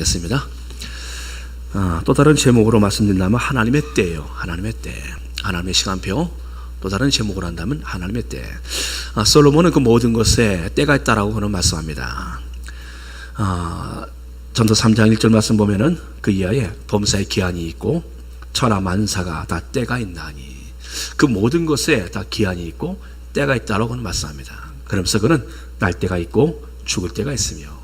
하겠습니다. 아, 또 다른 제목으로 말씀드린다면 하나님의 때예요. 하나님의 때. 하나님의 시간표. 또 다른 제목으로 한다면 하나님의 때. 아, 솔로몬은 그 모든 것에 때가 있다라고 그는 말씀합니다. 아, 전도 3장 1절 말씀 보면은 그 이하에 범사의 기한이 있고 천하 만사가 다 때가 있나니 그 모든 것에 다 기한이 있고 때가 있다라고 그는 말씀합니다. 그러면서 그는 날 때가 있고 죽을 때가 있으며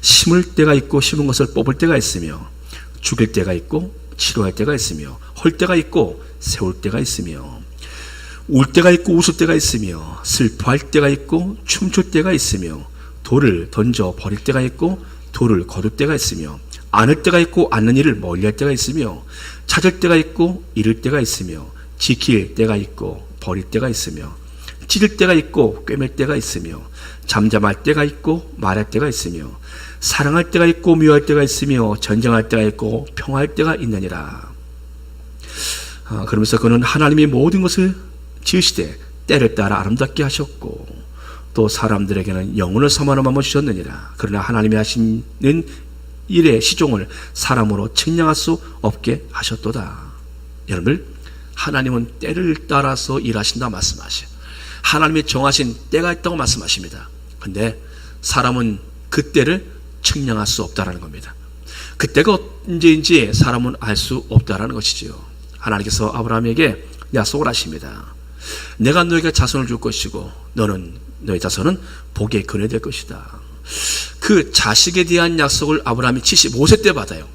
심을 때가 있고 심은 것을 뽑을 때가 있으며 죽일 때가 있고 치료할 때가 있으며 헐 때가 있고 세울 때가 있으며 울 때가 있고 웃을 때가 있으며 슬퍼할 때가 있고 춤출 때가 있으며 돌을 던져 버릴 때가 있고 돌을 거둘 때가 있으며 안을 때가 있고 않는 일을 멀리할 때가 있으며 찾을 때가 있고 잃을 때가 있으며 지킬 때가 있고 버릴 때가 있으며 찢을 때가 있고 꿰맬 때가 있으며 잠잠할 때가 있고 말할 때가 있으며 사랑할 때가 있고 미워할 때가 있으며 전쟁할 때가 있고 평화할 때가 있느니라. 아, 그러면서 그는 하나님이 모든 것을 지으시되 때를 따라 아름답게 하셨고 또 사람들에게는 영혼을 섬하는 마음을 주셨느니라. 그러나 하나님이 하시는 일의 시종을 사람으로 측량할 수 없게 하셨도다. 여러분들 하나님은 때를 따라서 일하신다 말씀하셔요. 하나님이 정하신 때가 있다고 말씀하십니다. 근데 사람은 그 때를 측량할 수 없다라는 겁니다. 그때가 언제인지 사람은 알 수 없다라는 것이지요. 하나님께서 아브라함에게 약속을 하십니다. 내가 너에게 자손을 줄 것이고 너는 너의 자손은 복의 근해 될 것이다. 그 자식에 대한 약속을 아브라함이 75세 때 받아요.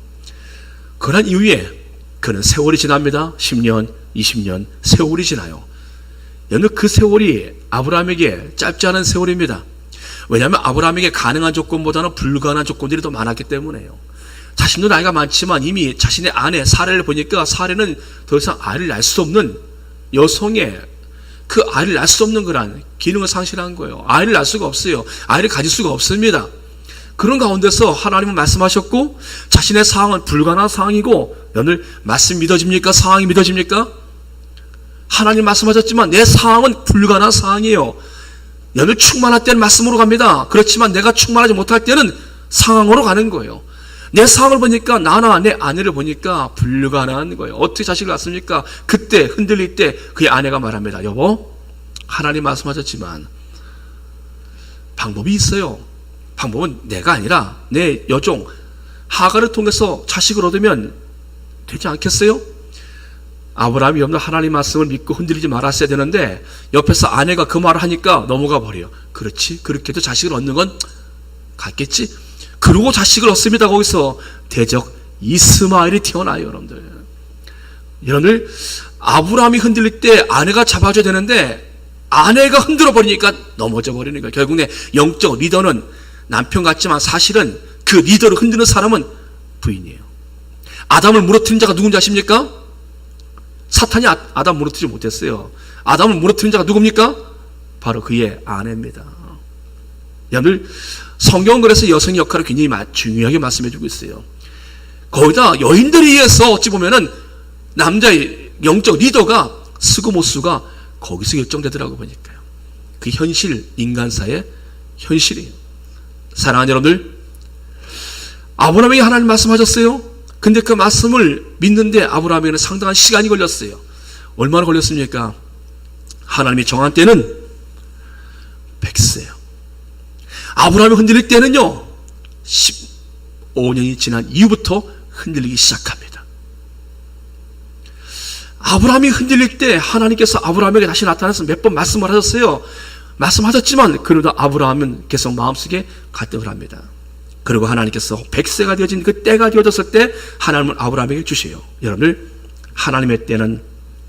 그런 이후에 그는 세월이 지납니다. 10년, 20년 세월이 지나요. 여러분 그 세월이 아브라함에게 짧지 않은 세월입니다. 왜냐하면 아브라함에게 가능한 조건보다는 불가능한 조건들이 더 많았기 때문에요. 자신도 나이가 많지만 이미 자신의 아내 사례를 보니까 사례는 더 이상 아이를 낳을 수 없는 여성의 그 아이를 낳을 수 없는 그런 기능을 상실한 거예요. 아이를 낳을 수가 없어요. 아이를 가질 수가 없습니다. 그런 가운데서 하나님은 말씀하셨고 자신의 상황은 불가능한 상황이고 여러분 말씀 믿어집니까? 상황이 믿어집니까? 하나님 말씀하셨지만 내 상황은 불가능한 상황이에요. 여러분 충만할 때는 말씀으로 갑니다. 그렇지만 내가 충만하지 못할 때는 상황으로 가는 거예요. 내 상황을 보니까 나나 내 아내를 보니까 불가능한 거예요. 어떻게 자식을 낳습니까? 그때 흔들릴 때 그의 아내가 말합니다. 여보, 하나님 말씀하셨지만 방법이 있어요. 방법은 내가 아니라 내 여종 하가를 통해서 자식을 얻으면 되지 않겠어요? 아브라함이 없는 하나님 말씀을 믿고 흔들리지 말았어야 되는데 옆에서 아내가 그 말을 하니까 넘어가 버려요. 그렇지. 그렇게 해도 자식을 얻는 건 같겠지. 그러고 자식을 얻습니다. 거기서 대적 이스마엘이 태어나요, 여러분들. 여러분들 아브라함이 흔들릴 때 아내가 잡아줘야 되는데 아내가 흔들어 버리니까 넘어져 버리는 거예요. 결국 내 영적 리더는 남편 같지만 사실은 그 리더를 흔드는 사람은 부인이에요. 아담을 무너뜨린 자가 누군지 아십니까? 사탄이 아, 아담 무너뜨리지 못했어요. 아담을 무너뜨린 자가 누굽니까? 바로 그의 아내입니다. 여러분 성경은 그래서 여성의 역할을 굉장히 중요하게 말씀해주고 있어요. 거기다 여인들에 의해서 어찌 보면은 남자의 영적 리더가 쓰가 거기서 결정되더라고 보니까요. 그 현실 인간사의 현실이에요. 사랑하는 여러분들, 아브라함에게 하나님 말씀하셨어요. 근데 그 말씀을 믿는데 아브라함에게는 상당한 시간이 걸렸어요. 얼마나 걸렸습니까? 하나님이 정한 때는 100세요. 아브라함이 흔들릴 때는요, 15년이 지난 이후부터 흔들리기 시작합니다. 아브라함이 흔들릴 때 하나님께서 아브라함에게 다시 나타나서 몇 번 말씀을 하셨어요. 말씀하셨지만 그래도 아브라함은 계속 마음속에 갈등을 합니다. 그리고 하나님께서 백세가 되어진 그 때가 되어졌을 때 하나님은 아브라함에게 주세요. 여러분들 하나님의 때는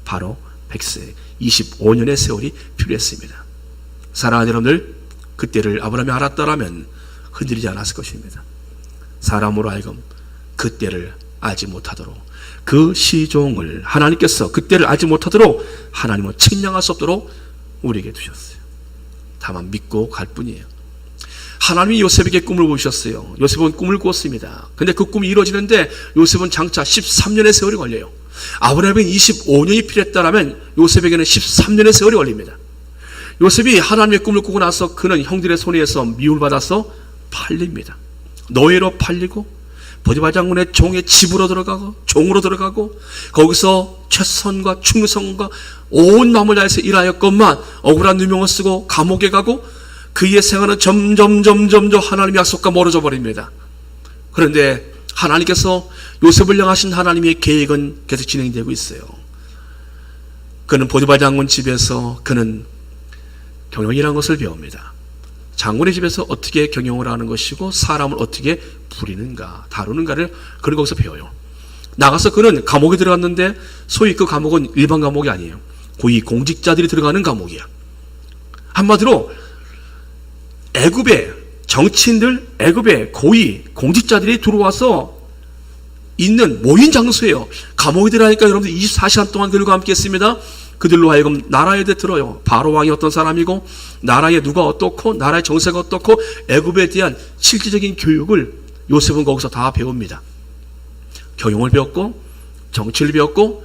바로 백세 25년의 세월이 필요했습니다. 사랑하는 여러분들 그때를 아브라함이 알았더라면 흔들리지 않았을 것입니다. 사람으로 하여금 그때를 알지 못하도록 그 시종을 하나님께서 그때를 알지 못하도록 하나님은 측량할 수 없도록 우리에게 두셨어요. 다만 믿고 갈 뿐이에요. 하나님이 요셉에게 꿈을 보셨어요. 요셉은 꿈을 꿨습니다. 근데 그 꿈이 이루어지는데 요셉은 장차 13년의 세월이 걸려요. 아브라함에게 25년이 필요했다면 요셉에게는 13년의 세월이 걸립니다. 요셉이 하나님의 꿈을 꾸고 나서 그는 형들의 손에서 미움을 받아서 팔립니다. 노예로 팔리고 보디발 장군의 종의 집으로 들어가고 종으로 들어가고 거기서 최선과 충성과 온 마음을 다해서 일하였건만 억울한 누명을 쓰고 감옥에 가고 그의 생활은 점점 점점 점 하나님의 약속과 멀어져 버립니다. 그런데 하나님께서 요셉을 향하신 하나님의 계획은 계속 진행되고 있어요. 그는 보디발 장군 집에서 그는 경영이라는 것을 배웁니다. 장군의 집에서 어떻게 경영을 하는 것이고 사람을 어떻게 부리는가, 다루는가를 그런 거기서 배워요. 나가서 그는 감옥에 들어갔는데 소위 그 감옥은 일반 감옥이 아니에요. 고위 공직자들이 들어가는 감옥이야. 한마디로 애굽의 정치인들, 애굽의 고위 공직자들이 들어와서 있는 모인 장소예요. 감옥에 들어가니까 여러분들 24시간 동안 그들과 함께 했습니다. 그들로 하여금 나라에 대해 들어요. 바로 왕이 어떤 사람이고 나라에 누가 어떻고 나라의 정세가 어떻고 애굽에 대한 실질적인 교육을 요셉은 거기서 다 배웁니다. 경영을 배웠고 정치를 배웠고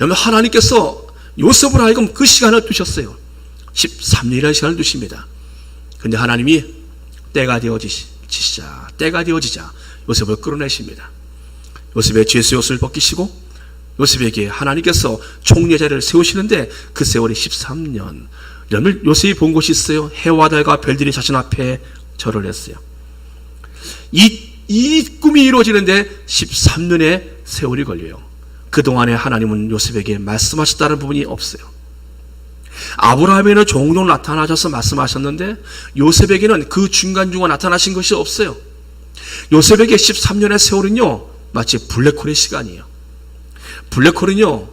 여러분 하나님께서 요셉을 하여금 그 시간을 두셨어요. 13년이라는 시간을 두십니다. 근데 하나님이 때가 되어지시자 때가 되어지자 요셉을 끌어내십니다. 요셉의 죄수 옷을 벗기시고 요셉에게 하나님께서 총리 자리를 세우시는데 그 세월이 13년. 여러분 요셉이 본 곳이 있어요. 해와 달과 별들이 자신 앞에 절을 했어요. 이, 이 꿈이 이루어지는데 13년의 세월이 걸려요. 그동안에 하나님은 요셉에게 말씀하셨다는 부분이 없어요. 아브라함에는 종종 나타나셔서 말씀하셨는데 요셉에게는 그 중간중간 나타나신 것이 없어요. 요셉에게 13년의 세월은요, 마치 블랙홀의 시간이에요. 블랙홀은요,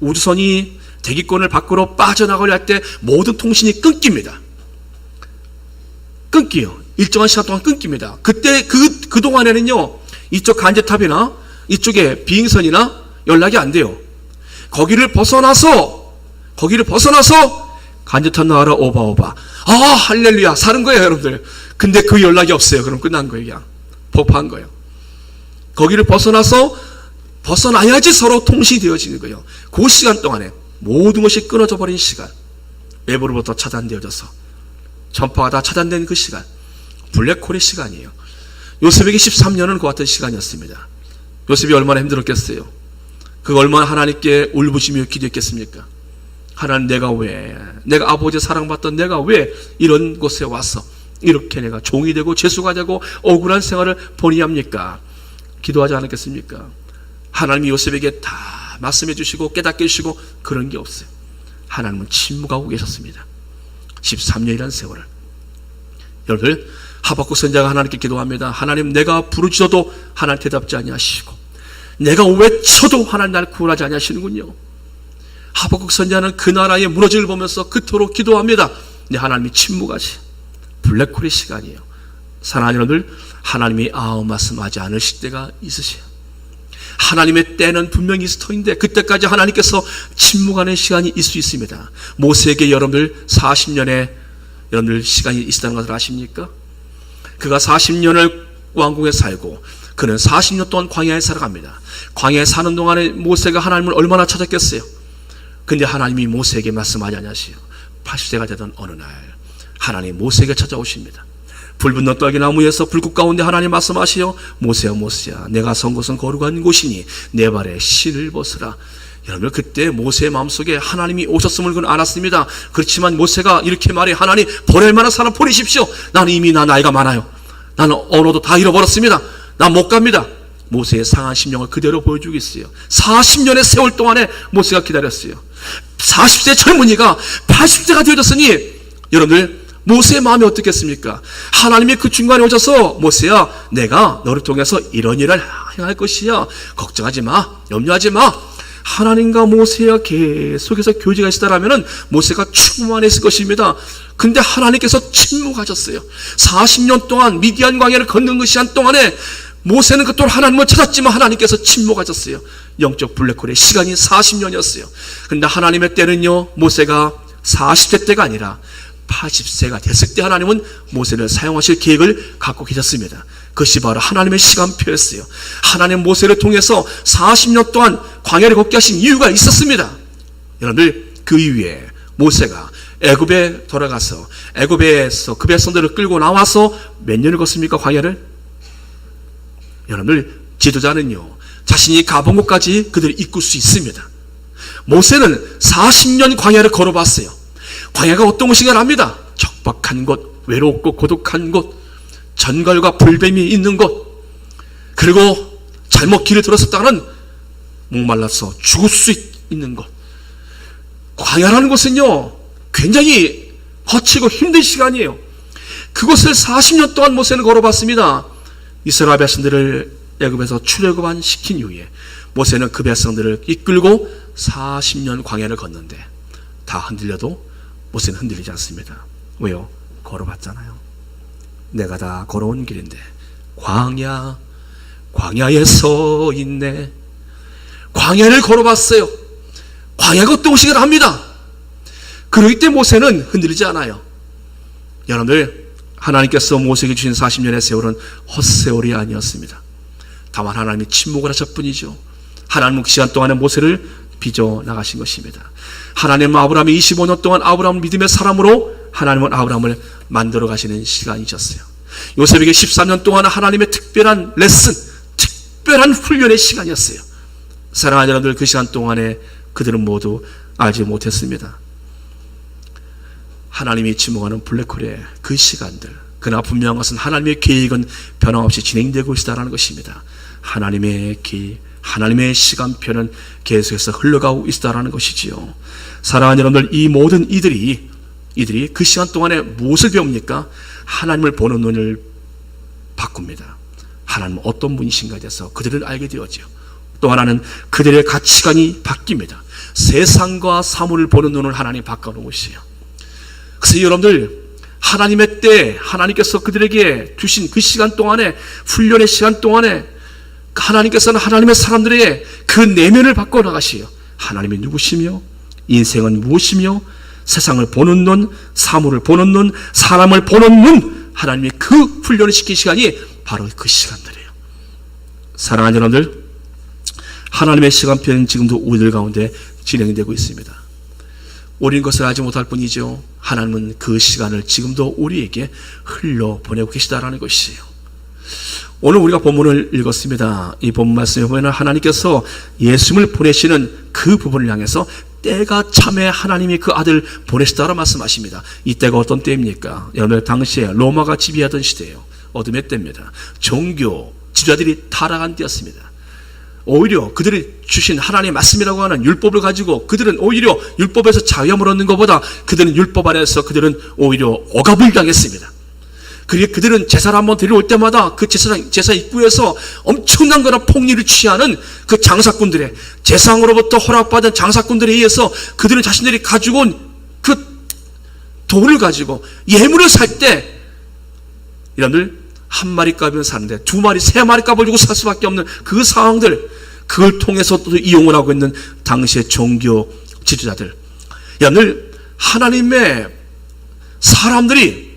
우주선이 대기권을 밖으로 빠져나가려 할 때 모든 통신이 끊깁니다. 끊기요. 일정한 시간 동안 끊깁니다. 그때 그, 그동안에는요, 이쪽 간제탑이나 이쪽에 비행선이나 연락이 안 돼요. 거기를 벗어나서, 거기를 벗어나서 간제탑 나와라 오바오바. 아, 할렐루야. 사는 거예요, 여러분들. 근데 그 연락이 없어요. 그럼 끝난 거예요, 그냥. 폭파한 거예요. 거기를 벗어나서 벗어나야지 서로 통신이 되어지는 거예요. 그 시간 동안에 모든 것이 끊어져 버린 시간. 외부로부터 차단되어져서 전파가 다 차단된 그 시간. 블랙홀의 시간이에요. 요셉에게 13년은 그 같은 시간이었습니다. 요셉이 얼마나 힘들었겠어요. 그 얼마나 하나님께 울부짖며 기도했겠습니까? 하나님 내가 왜 내가 아버지 사랑받던 내가 왜 이런 곳에 와서 이렇게 내가 종이 되고 죄수가 되고 억울한 생활을 보니 합니까? 기도하지 않았겠습니까? 하나님이 요셉에게 다 말씀해 주시고 깨닫게 해주시고 그런 게 없어요. 하나님은 침묵하고 계셨습니다. 13년이라는 세월을. 여러분, 하박국 선자가 하나님께 기도합니다. 하나님 내가 부르짖어도 하나님 대답지 아니하시고 내가 외쳐도 하나님 날 구원하지 아니하시는군요. 하박국 선자는 그 나라의 무너짐을 보면서 그토록 기도합니다. 근데 하나님이 침묵하지. 블랙홀의 시간이에요. 사랑하는 여러분들, 하나님이 아무 말씀하지 않으실 때가 있으세요. 하나님의 때는 분명히 있을 터인데 그때까지 하나님께서 침묵하는 시간이 있을 수 있습니다. 모세에게 여러분들 40년의 여러분들 시간이 있었다는 것을 아십니까? 그가 40년을 왕궁에 살고 그는 40년 동안 광야에 살아갑니다. 광야에 사는 동안에 모세가 하나님을 얼마나 찾았겠어요? 근데 하나님이 모세에게 말씀하지 않으시요. 80세가 되던 어느 날 하나님 모세에게 찾아오십니다. 불붙는 떡이 나무에서 불꽃 가운데 하나님 말씀하시어 모세야 모세야 내가 선 곳은 거룩한 곳이니 내 발에 신을 벗으라. 여러분 그때 모세의 마음속에 하나님이 오셨음을 그는 알았습니다. 그렇지만 모세가 이렇게 말해 하나님 보낼 만한 사람 보내십시오. 나는 이미 나 나이가 많아요. 나는 언어도 다 잃어버렸습니다. 나 못 갑니다 모세의 상한 심령을 그대로 보여주고 있어요 40년의 세월 동안에 모세가 기다렸어요 40세 젊은이가 80세가 되어졌으니 여러분들 모세의 마음이 어떻겠습니까? 하나님이 그 중간에 오셔서 모세야 내가 너를 통해서 이런 일을 행할 것이야 걱정하지 마 염려하지 마 하나님과 모세와 계속해서 교제가 있다라면은 모세가 충만했을 것입니다. 근데 하나님께서 침묵하셨어요. 40년 동안 미디안 광야를 걷는 그 시간 동안에 모세는 그토록 하나님을 찾았지만 하나님께서 침묵하셨어요. 영적 블랙홀의 시간이 40년이었어요. 근데 하나님의 때는요, 모세가 40세 때가 아니라 80세가 됐을 때 하나님은 모세를 사용하실 계획을 갖고 계셨습니다. 그것이 바로 하나님의 시간표였어요. 하나님 모세를 통해서 40년 동안 광야를 걷게 하신 이유가 있었습니다. 여러분들 그 이후에 모세가 애굽에 돌아가서 애굽에서 그 백성들을 끌고 나와서 몇 년을 걷습니까 광야를? 여러분들 지도자는요, 자신이 가본 곳까지 그들을 이끌 수 있습니다. 모세는 40년 광야를 걸어봤어요. 광야가 어떤 곳인가 압니다. 적박한 곳, 외롭고 고독한 곳, 전갈과 불뱀이 있는 곳, 그리고 잘못 길을 들었었다가는 목말라서 죽을 수 있- 있는 곳. 광야라는 곳은요, 굉장히 거치고 힘든 시간이에요. 그곳을 40년 동안 모세는 걸어봤습니다. 이스라엘 백성들을 애굽에서 출애굽한 시킨 이후에 모세는 그 백성들을 이끌고 40년 광야를 걷는데 다 흔들려도 모세는 흔들리지 않습니다. 왜요? 걸어봤잖아요. 내가 다 걸어온 길인데 광야 광야에 서 있네. 광야를 걸어봤어요. 광야가 어떤 곳이긴 합니다. 그러기 때문에 모세는 흔들리지 않아요. 여러분들 하나님께서 모세에게 주신 40년의 세월은 헛세월이 아니었습니다. 다만 하나님이 침묵을 하셨뿐이죠. 하나님은 그 시간 동안에 모세를 빚어 나가신 것입니다. 하나님은 아브라함이 25년 동안 아브라함을 믿음의 사람으로 하나님은 아브라함을 만들어 가시는 시간이셨어요. 요셉에게 13년 동안 하나님의 특별한 레슨, 특별한 훈련의 시간이었어요. 사랑하는 여러분들 그 시간 동안에 그들은 모두 알지 못했습니다. 하나님이 지목하는 블랙홀의 그 시간들 그러나 분명한 것은 하나님의 계획은 변함없이 진행되고 있다는 것입니다. 하나님의 계획, 하나님의 시간표는 계속해서 흘러가고 있다는 것이지요. 사랑하는 여러분들 이 모든 이들이 이들이 그 시간 동안에 무엇을 배웁니까? 하나님을 보는 눈을 바꿉니다. 하나님은 어떤 분이신가에 대해서 그들을 알게 되었죠. 또 하나는 그들의 가치관이 바뀝니다. 세상과 사물을 보는 눈을 하나님 바꿔놓으시요. 그래서 여러분들 하나님의 때 하나님께서 그들에게 주신 그 시간 동안에 훈련의 시간 동안에 하나님께서는 하나님의 사람들에게 그 내면을 바꿔 나가시요. 하나님이 누구시며 인생은 무엇이며 세상을 보는 눈, 사물을 보는 눈, 사람을 보는 눈 하나님이 그 훈련을 시킨 시간이 바로 그 시간들이에요. 사랑하는 여러분들 하나님의 시간표는 지금도 우리들 가운데 진행되고 있습니다. 우리는 것을 알지 못할 뿐이죠. 하나님은 그 시간을 지금도 우리에게 흘려 보내고 계시다라는 것이에요. 오늘 우리가 본문을 읽었습니다. 이 본문 말씀에 보면 하나님께서 예수님을 보내시는 그 부분을 향해서 때가 참에 하나님이 그 아들 보내시다라 말씀하십니다. 이 때가 어떤 때입니까? 여러분 당시에 로마가 지배하던 시대예요. 어둠의 때입니다. 종교 지자들이 타락한 때였습니다. 오히려 그들이 주신 하나님의 말씀이라고 하는 율법을 가지고 그들은 오히려 율법에서 자유함을 얻는 것보다 그들은 율법 안에서 그들은 오히려 억압을 당했습니다. 그리고 그들은 제사를 한번 드려올 때마다 그 제사장, 제사 입구에서 엄청난 거나 폭리를 취하는 그 장사꾼들의 제상으로부터 허락받은 장사꾼들에 의해서 그들은 자신들이 가지고 온 그 돈을 가지고 예물을 살 때 여러분들 한 마리 값이면 사는데 두 마리, 세 마리 값을 주고 살 수밖에 없는 그 상황들 그걸 통해서 또 이용을 하고 있는 당시의 종교 지도자들 여러분들 하나님의 사람들이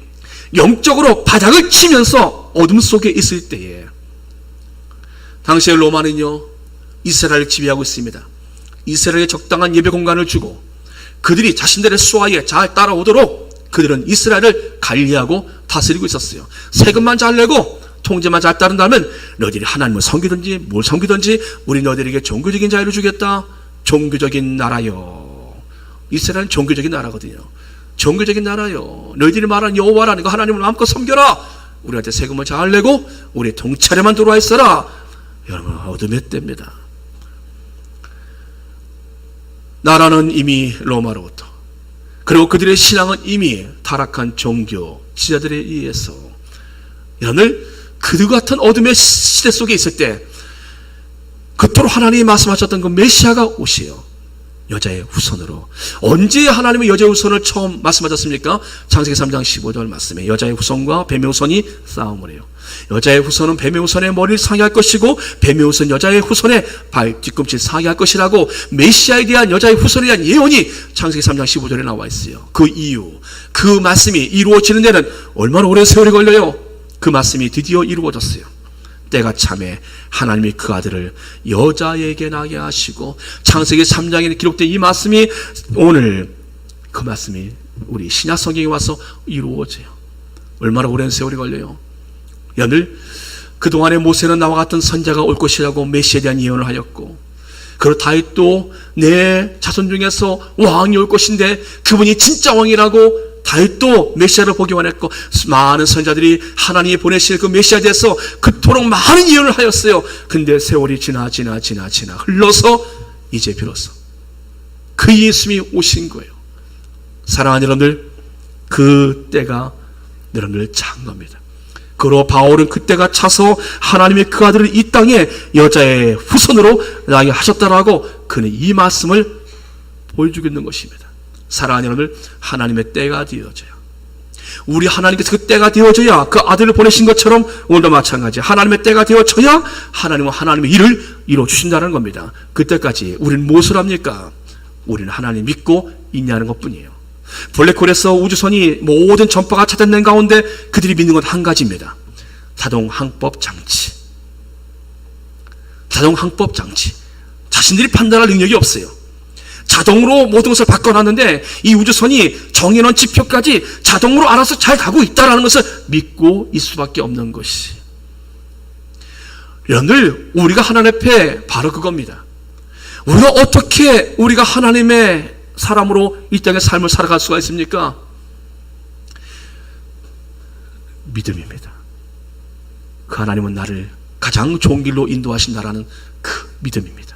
영적으로 바닥을 치면서 어둠 속에 있을 때에 당시의 로마는요 이스라엘을 지배하고 있습니다. 이스라엘에 적당한 예배 공간을 주고 그들이 자신들의 수하에 잘 따라오도록 그들은 이스라엘을 관리하고 다스리고 있었어요. 세금만 잘 내고 통제만 잘 따른다면 너희들이 하나님을 섬기든지 뭘 섬기든지 우리 너희들에게 종교적인 자유를 주겠다. 종교적인 나라요. 이스라엘은 종교적인 나라거든요. 종교적인 나라요. 너희들이 말하는 여호와라는 거 하나님을 마음껏 섬겨라. 우리한테 세금을 잘 내고 우리 통찰에만 들어와 있어라. 여러분 어둠의 때입니다. 나라는 이미 로마로부터 그리고 그들의 신앙은 이미 타락한 종교 지자들에 의해서 여러분들 그들 같은 어둠의 시대 속에 있을 때 그토록 하나님이 말씀하셨던 그 메시아가 오시요 여자의 후손으로 언제 하나님의 여자의 후손을 처음 말씀하셨습니까? 창세기 3장 15절 말씀에 여자의 후손과 뱀의 후손이 싸움을 해요. 여자의 후손은 뱀의 후손의 머리를 상해할 것이고 뱀의 후손 여자의 후손의 발 뒤꿈치를 상해할 것이라고 메시아에 대한 여자의 후손에 대한 예언이 창세기 3장 15절에 나와 있어요. 그 이유 그 말씀이 이루어지는 데는 얼마나 오랜 세월이 걸려요. 그 말씀이 드디어 이루어졌어요. 때가 참에 하나님이 그 아들을 여자에게 나게 하시고 창세기 3장에 기록된 이 말씀이 오늘 그 말씀이 우리 신약 성경에 와서 이루어져요. 얼마나 오랜 세월이 걸려요. 여러분들 그동안에 모세는 나와 같은 선자가 올 것이라고 메시에 대한 예언을 하였고 그리고 다윗도 내 자손 중에서 왕이 올 것인데 그분이 진짜 왕이라고 다윗도 메시아를 보기 원했고 많은 선자들이 하나님이 보내실 그 메시아에 대해서 그토록 많은 예언을 하였어요. 근데 세월이 지나 지나 지나 지나 흘러서 이제 비로소 그 예수님이 오신 거예요. 사랑하는 여러분들 그 때가 여러분들 찬 겁니다. 그로 바울은 그때가 차서 하나님의 그 아들을 이 땅에 여자의 후손으로 나게 하셨다라고 그는 이 말씀을 보여주고 있는 것입니다. 사랑하는 여러분들 하나님의 때가 되어져요. 우리 하나님께서 그 때가 되어져야 그 아들을 보내신 것처럼 오늘도 마찬가지 하나님의 때가 되어져야 하나님은 하나님의 일을 이루어 주신다는 겁니다. 그때까지 우리는 무엇을 합니까? 우리는 하나님 믿고 있냐는 것 뿐이에요. 블랙홀에서 우주선이 모든 전파가 차단된 가운데 그들이 믿는 건 한 가지입니다. 자동 항법 장치. 자동 항법 장치. 자신들이 판단할 능력이 없어요. 자동으로 모든 것을 바꿔놨는데 이 우주선이 정해놓은 지표까지 자동으로 알아서 잘 가고 있다는 것을 믿고 있을 수밖에 없는 것이. 여러분들, 우리가 하나님 앞에 바로 그겁니다. 우리가 어떻게 우리가 하나님의 사람으로 이 땅의 삶을 살아갈 수가 있습니까? 믿음입니다. 그 하나님은 나를 가장 좋은 길로 인도하신다라는 그 믿음입니다.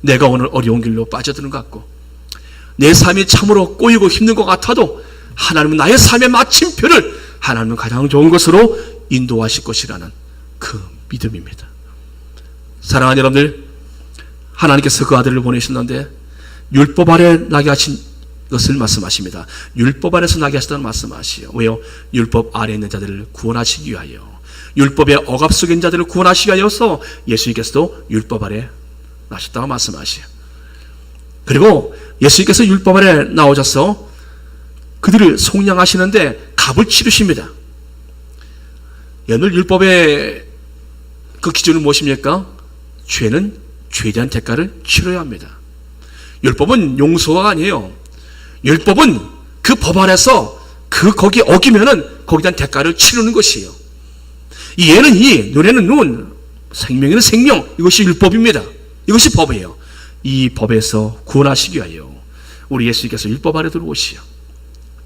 내가 오늘 어려운 길로 빠져드는 것 같고 내 삶이 참으로 꼬이고 힘든 것 같아도 하나님은 나의 삶의 마침표를 하나님은 가장 좋은 것으로 인도하실 것이라는 그 믿음입니다. 사랑하는 여러분들, 하나님께서 그 아들을 보내셨는데 율법 아래 나게 하신 것을 말씀하십니다. 율법 아래서 나게 하시다는 말씀하시요. 왜요? 율법 아래 있는 자들을 구원하시기 위하여. 율법의 억압 있는 자들을 구원하시기 위하여서 예수님께서도 율법 아래 나셨다고 말씀하시요. 그리고 예수님께서 율법 아래 나오셔서 그들을 속량하시는데 값을 치르십니다. 오늘 율법의 그 기준은 무엇입니까? 죄는 죄에 대한 대가를 치러야 합니다. 율법은 용서가 아니에요. 율법은 그 법 안에서 그 거기 어기면은 거기에 대한 대가를 치르는 것이에요. 이 얘는 이, 눈에는 눈, 생명에는 생명. 이것이 율법입니다. 이것이 법이에요. 이 법에서 구원하시기 위하여 우리 예수님께서 율법 아래 들어오시오.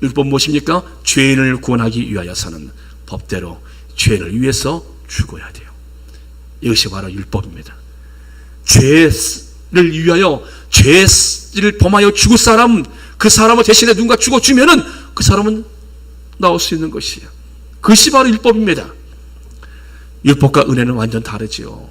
율법 무엇입니까? 죄인을 구원하기 위하여서는 법대로 죄인을 위해서 죽어야 돼요. 이것이 바로 율법입니다. 죄를 위하여 죄를 범하여 죽을 사람 그 사람을 대신에 누군가 죽어주면은 그 사람은 나올 수 있는 것이에요. 그것이 바로 율법입니다. 율법과 은혜는 완전 다르지요.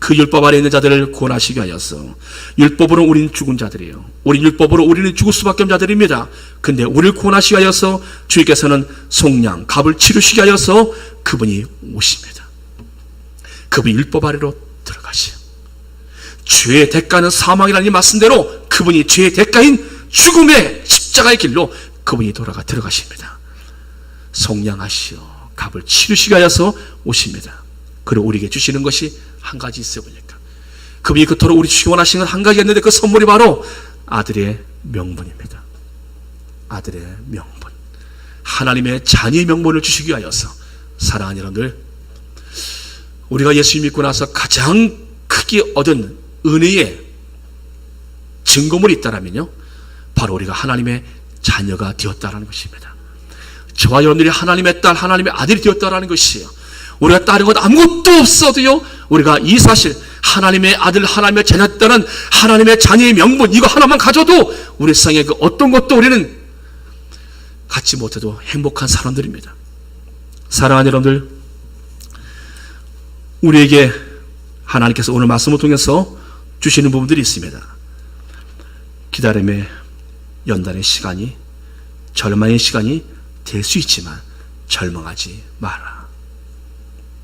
그 율법 아래 있는 자들을 구원하시기 위하여서 율법으로 우리는 죽은 자들이에요. 우리 율법으로 우리는 죽을 수밖에 없는 자들입니다. 근데 우리를 구원하시기 위하여서 주님께서는 속량, 값을 치르시기 위하여서 그분이 오십니다. 그분이 율법 아래로 들어가시오. 죄의 대가는 사망이라는 이 말씀대로 그분이 죄의 대가인 죽음의 십자가의 길로 그분이 돌아가 들어가십니다. 속량하시오. 값을 치르시기 위하여서 오십니다. 그리고 우리에게 주시는 것이 한 가지 있어 보니까 그분이 그토록 우리 주기 원하시는 한 가지 있는데 그 선물이 바로 아들의 명분입니다. 아들의 명분. 하나님의 자녀의 명분을 주시기 위하여서 사랑하는 여러분들 우리가 예수 믿고 나서 가장 크게 얻은 은혜의 증거물이 있다면요 바로 우리가 하나님의 자녀가 되었다라는 것입니다. 저와 여러분들이 하나님의 딸, 하나님의 아들이 되었다라는 것이에요. 우리가 다른 것 아무것도 없어도요, 우리가 이 사실, 하나님의 아들, 하나님의 자녀였다는 하나님의 자녀의 명분, 이거 하나만 가져도 우리 세상에 그 어떤 것도 우리는 갖지 못해도 행복한 사람들입니다. 사랑하는 여러분들, 우리에게 하나님께서 오늘 말씀을 통해서 주시는 부분들이 있습니다. 기다림의 연단의 시간이, 절망의 시간이 될 수 있지만, 절망하지 마라.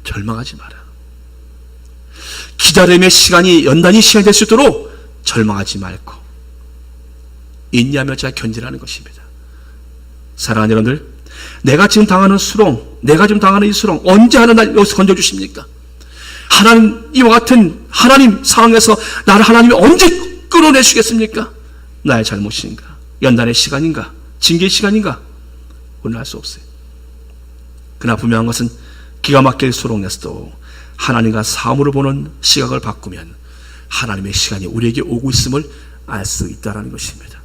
절망하지 마라. 기다림의 시간이 연단이 시간이 될수 있도록 절망하지 말고 인내하며 잘 견디라는 것입니다. 사랑하는 여러분들, 내가 지금 당하는 수렁, 내가 지금 당하는 이 수렁 언제 하나 날 여기서 건져주십니까? 하나님 이와 같은 하나님 상황에서 나를 하나님이 언제 끌어내시겠습니까? 나의 잘못인가? 연단의 시간인가? 징계의 시간인가? 오늘 알 수 없어요. 그러나 분명한 것은 기가 막힐 수렁에서도 하나님과 사물을 보는 시각을 바꾸면 하나님의 시간이 우리에게 오고 있음을 알 수 있다라는 것입니다.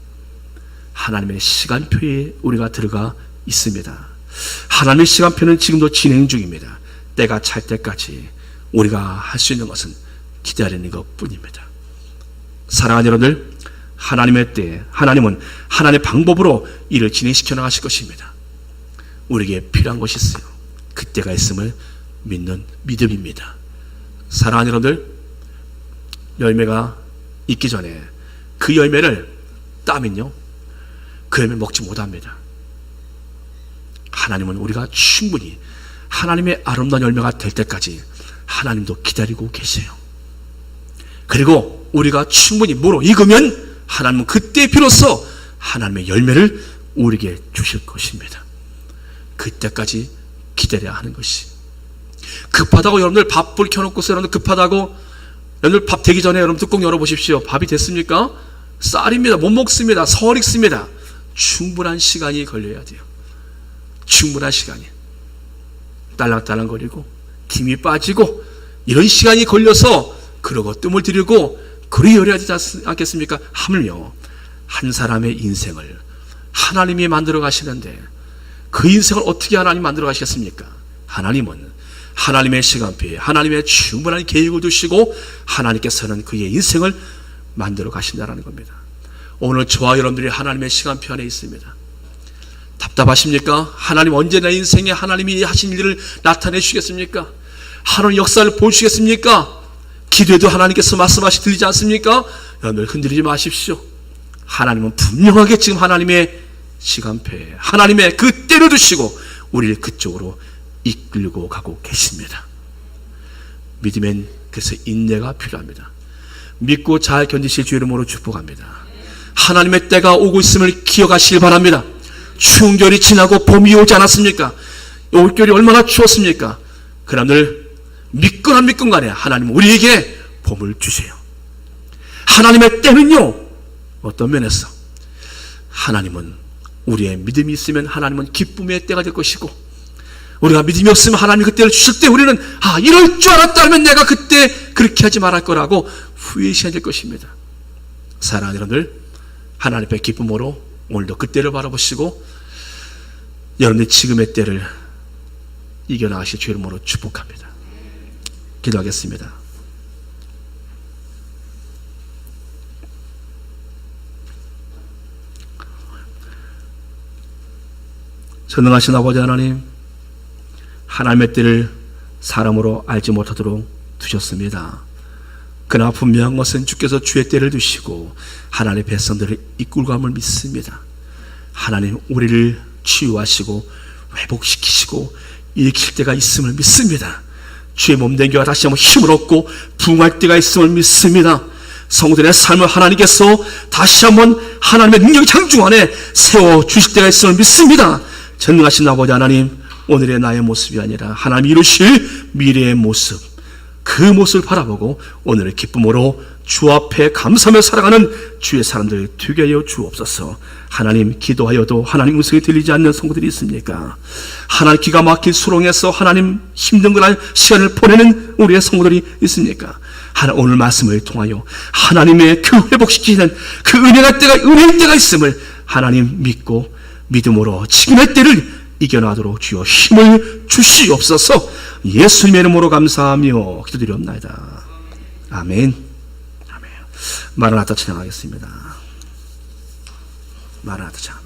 하나님의 시간표에 우리가 들어가 있습니다. 하나님의 시간표는 지금도 진행 중입니다. 때가 찰 때까지 우리가 할 수 있는 것은 기다리는 것 뿐입니다. 사랑하는 여러분들, 하나님의 때, 하나님은 하나님의 방법으로 일을 진행시켜 나가실 것입니다. 우리에게 필요한 것이 있어요. 그때가 있음을 믿는 믿음입니다. 사랑하는 여러분들, 열매가 있기 전에 그 열매를 따면요, 그 열매 먹지 못합니다. 하나님은 우리가 충분히 하나님의 아름다운 열매가 될 때까지 하나님도 기다리고 계세요. 그리고 우리가 충분히 물어 익으면 하나님은 그때 비로소 하나님의 열매를 우리에게 주실 것입니다. 그때까지 기다려야 하는 것이. 급하다고 여러분들 밥불 켜놓고서 여러분들 급하다고 여러분들 밥 되기 전에 여러분 뚜껑 열어보십시오. 밥이 됐습니까? 쌀입니다. 못 먹습니다. 설 익습니다. 충분한 시간이 걸려야 돼요. 충분한 시간이. 딸랑딸랑거리고 김이 빠지고 이런 시간이 걸려서 그러고 뜸을 들이고 그리 열어야 되지 않겠습니까? 하물며 한 사람의 인생을 하나님이 만들어 가시는데 그 인생을 어떻게 하나님 만들어 가시겠습니까? 하나님은 하나님의 시간표에 하나님의 충분한 계획을 두시고 하나님께서는 그의 인생을 만들어 가신다는 겁니다. 오늘 저와 여러분들이 하나님의 시간표 안에 있습니다. 답답하십니까? 하나님 언제 내 인생에 하나님이 하신 일을 나타내 주시겠습니까? 하나님 역사를 보여주시겠습니까? 기도에도 하나님께서 말씀하시 들리지 않습니까? 여러분들 흔들리지 마십시오. 하나님은 분명하게 지금 하나님의 시간표에 하나님의 그 때를 두시고 우리를 그쪽으로 이끌고 가고 계십니다. 믿으면 그래서 인내가 필요합니다. 믿고 잘 견디실 주 이름으로 축복합니다. 하나님의 때가 오고 있음을 기억하시길 바랍니다. 겨울이 지나고 봄이 오지 않았습니까? 올겨울이 얼마나 추웠습니까? 그러들 믿건 안 믿건 간에 하나님 우리에게 봄을 주세요. 하나님의 때는요, 어떤 면에서 하나님은 우리의 믿음이 있으면 하나님은 기쁨의 때가 될 것이고 우리가 믿음이 없으면 하나님이 그때를 주실 때 우리는 아 이럴 줄 알았다면 내가 그때 그렇게 하지 말할 거라고 후회시해야 될 것입니다. 사랑하는 여러분들 하나님 앞에 기쁨으로 오늘도 그때를 바라보시고 여러분의 지금의 때를 이겨나가실 주 이름으로 축복합니다. 기도하겠습니다. 전능하신 아버지 하나님, 하나님의 때를 사람으로 알지 못하도록 두셨습니다. 그러나 분명한 것은 주께서 주의 때를 두시고 하나님의 백성들을 이끌고 감을 믿습니다. 하나님 우리를 치유하시고 회복시키시고 일으킬 때가 있음을 믿습니다. 주의 몸된 교가 다시 한번 힘을 얻고 부흥할 때가 있음을 믿습니다. 성도들의 삶을 하나님께서 다시 한번 하나님의 능력 창중 안에 세워 주실 때가 있음을 믿습니다. 전능하신 아버지 하나님, 오늘의 나의 모습이 아니라 하나님 이루실 미래의 모습, 그 모습을 바라보고 오늘의 기쁨으로 주 앞에 감사하며 살아가는 주의 사람들 되게 하여 주옵소서. 하나님 기도하여도 하나님 음성이 들리지 않는 성도들이 있습니까? 하나님 기가 막힌 수렁에서 하나님 힘든 그날 시간을 보내는 우리의 성도들이 있습니까? 하나 오늘 말씀을 통하여 하나님의 그 회복시키는 그 은혜가 때가 은혜의 때가 있음을 하나님 믿고 믿음으로 지금의 때를 이겨나도록 주여 힘을 주시옵소서 예수님의 이름으로 감사하며 기도드리옵나이다. 아멘. 아멘. 마라나타 찬양하겠습니다. 마라나타 찬양